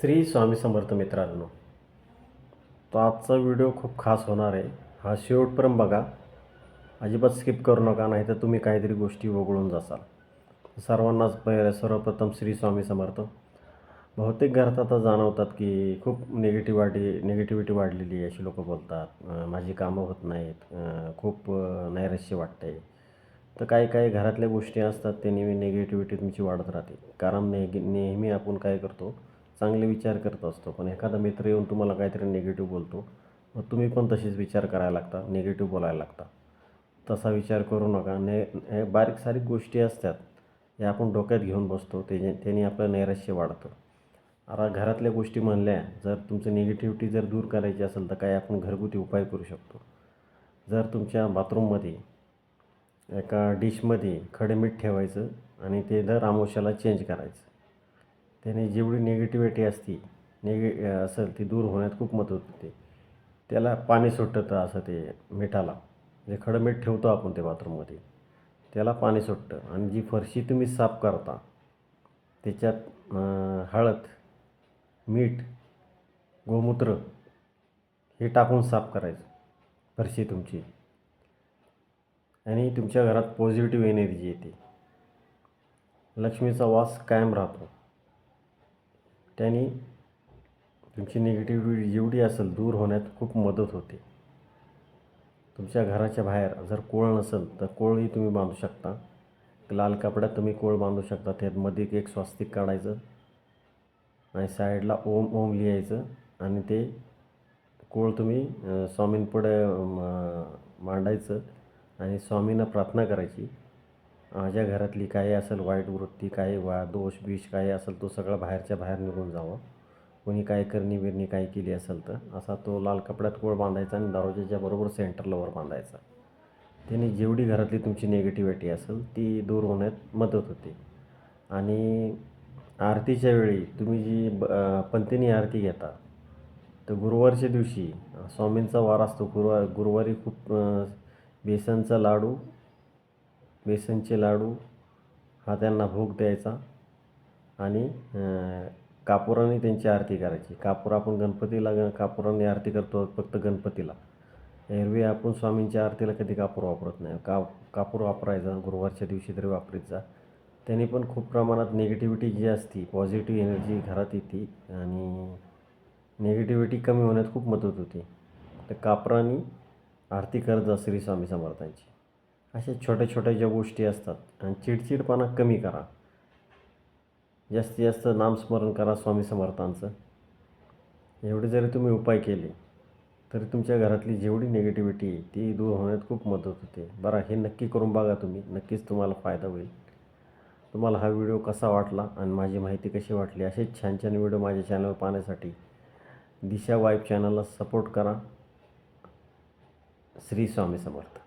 श्री स्वामी समर्थ मित्रांनो तो आजचा व्हिडिओ खूप खास होणार आहे. हा शेवटपर्यंत बघा. अजिबात स्किप करू नका नाही तर तुम्ही काहीतरी गोष्टी वगळून जासाल. सर्वांनाच पहिले सर्वप्रथम श्री स्वामी समर्थ. बहुतेक घरात आता जाणवतात की खूप निगेटिव्ह वाढी निगेटिव्हिटी वाढलेली आहे अशी लोकं बोलतात. माझी कामं होत नाहीत. खूप नैराश्य वाटतंय. तर काही काही घरातल्या गोष्टी असतात ते नेहमी निगेटिव्हिटी तुमची वाढत राहते. कारण नेहमी आपण काय करतो चांगले विचार करत असतो. पण एखादा मित्र येऊन तुम्हाला काहीतरी निगेटिव्ह बोलतो मग तुम्ही पण तसेच विचार करायला लागता निगेटिव्ह बोलायला लागता. तसा विचार करू नका. ने हे बारीक सारीक गोष्टी असतात हे आपण डोक्यात घेऊन बसतो त्याने त्याने आपलं नैराश्य वाढतं. आता घरातल्या गोष्टी म्हणल्या जर तुमचं निगेटिव्हिटी जर दूर करायची असेल तर काही आपण घरगुती उपाय करू शकतो. जर तुमच्या बाथरूममध्ये एका डिशमध्ये खडे मीठ ठेवायचं आणि ते दर आमोशाला चेंज करायचं. त्याने जेवढी निगेटिव्हिटी असती निगे असेल ती दूर होण्यात खूप मदत होते. त्याला पाणी सुटतं असं ते मिठाला. जे खडं मीठ ठेवतो आपण ते बाथरूममध्ये त्याला पाणी सुटतं. आणि जी फरशी तुम्ही साफ करता त्याच्यात हळद मीठ गोमूत्र हे टाकून साफ करायचं फरशी तुमची. आणि तुमच्या घरात पॉझिटिव्ह एनर्जी येते. लक्ष्मीचा वास कायम राहतो. त्याने तुमची निगेटिव्हिटी जेवढी असेल दूर होण्यात खूप मदत होते. तुमच्या घराच्या बाहेर जर कोळ नसेल तर कोळही तुम्ही बांधू शकता. लाल कपड्यात तुम्ही कोळ बांधू शकता. त्यात मध्ये एक स्वास्तिक काढायचं आणि साईडला ओम ओम लिहायचं आणि ते कोळ तुम्ही स्वामींपुढे मांडायचं आणि स्वामींना प्रार्थना करायची. माझ्या घरातली काही असेल वाईट वृत्ती काही वा दोष बिष काही असेल तो सगळा बाहेरच्या बाहेर निघून जावं. कोणी काय करणी बिरणी काही केली असेल तर असा तो लाल कपड्यात कोळ बांधायचा आणि दरवाजाच्या बरोबर सेंटरला वर बांधायचा. त्याने जेवढी घरातली तुमची निगेटिव्हिटी असेल ती दूर होण्यात मदत होते. आणि आरतीच्या वेळी तुम्ही जी ब पंतिनी आरती घेता तर गुरुवारच्या दिवशी स्वामींचा वार असतो. गुरुवार गुरुवारी खूप बेसनचा लाडू बेसनचे लाडू हा त्यांना भोग द्यायचा आणि कापुराने त्यांची आरती करायची. कापूर आपण गणपतीला गण कापुराने आरती करतो फक्त गणपतीला. एरवी आपण स्वामींच्या आरतीला कधी कापूर वापरत नाही. का कापूर वापरायचा गुरुवारच्या दिवशी तरी वापरायचा त्याने पण खूप प्रमाणात निगेटिव्हिटी जी असती पॉझिटिव्ह एनर्जी घरात येते आणि निगेटिव्हिटी कमी होण्यात खूप मदत होते. तर कापराने आरती करत जा श्री स्वामी समर्थांची. अशा छोट्या छोट्या ज्या गोष्टी असतात आणि चिडचिडपणा कमी करा. जास्तीत जास्त नामस्मरण करा स्वामी समर्थांचं. एवढे जरी तुम्ही उपाय केले तरी तुमच्या घरातली जेवढी निगेटिव्हिटी आहे ती दूर होण्यात खूप मदत होते. बरं हे नक्की करून बघा तुम्ही. नक्कीच तुम्हाला फायदा होईल. तुम्हाला हा व्हिडिओ कसा वाटला आणि माझी माहिती कशी वाटली असेच छान छान व्हिडिओ माझ्या चॅनलवर पाहण्यासाठी दिशा वाईब चॅनलला सपोर्ट करा. श्री स्वामी समर्थ.